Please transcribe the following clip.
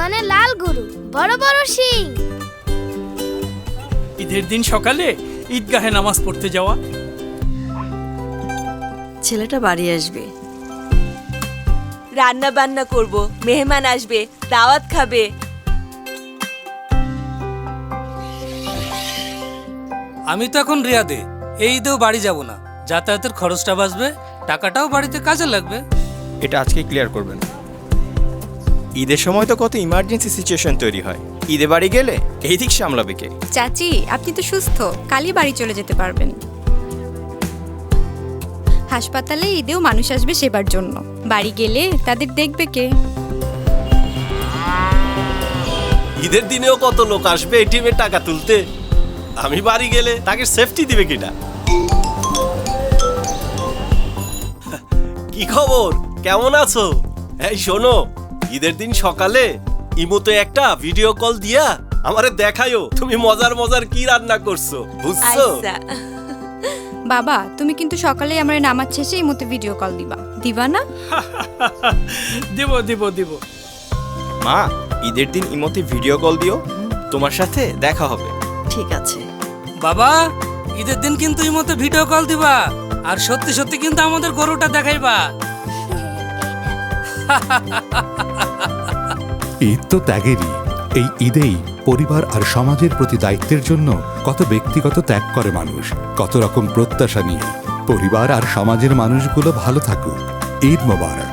বনে লাল গরু বড় বড় শিং। ঈদের দিন সকালে ঈদগাহে নামাজ পড়তে যাওয়া। ছেলেটা বাড়ি আসবে। রান্না বান্না করব মেহমান আসবে দাওয়াত খাবে। আমি তো এখন রিয়াদে এই ঈদেও বাড়ি যাব না। যাতায়াতের খরচটা বাঁচবে টাকাটাও বাড়িতে কাজে লাগবে। এটা আজকে ক্লিয়ার করবেন। ঈদের সময় তো কত ইমার্জেন্সি সিচুয়েশন তৈরি হয়। ঈদে বাড়ি গেলে এই দিক সামলাবে কে? চাচি আপনি তো সুস্থ। কালই বাড়ি চলে যেতে পারবেন। হাসপাতালে ঈদেও মানুষ আসবে সেবার জন্য। বাড়ি গেলে তাদের দেখবে কে? ঈদের দিনেও কত লোক আসবে এটিএমে টাকা তুলতে? আমি বাড়ি গেলে তাকে সেফটি দিবে কিনা? কি খবর? কেমন আছো? এই শোনো ঈদের দিন সকালে ইমোতে একটা ভিডিও কল দিয়া আমারে দেখায়ও তুমি মজার মজার কি রান্না করছ বুঝছ? আচ্ছা। বাবা তুমি কিন্তু সকালে আমার নামাজ শেষে এই মতো ভিডিও কল দিবা। দিবা না? দেব দেব দেব। মা ঈদের দিন ইমতে ভিডিও কল দিও তোমার সাথে দেখা হবে। ঠিক আছে। বাবা ঈদের দিন কিন্তু এই মতো ভিডিও কল দিবা আর সত্যি সত্যি কিন্তু আমাদের গরুটা দেখাইবা। ঈদ তো ত্যাগেরই। এই ঈদেই পরিবার আর সমাজের প্রতি দায়িত্বের জন্য কত ব্যক্তিগত ত্যাগ করে মানুষ, কত রকম প্রত্যাশা নিয়ে পরিবার আর সমাজের মানুষগুলো ভালো থাকুক। ঈদ মোবারক।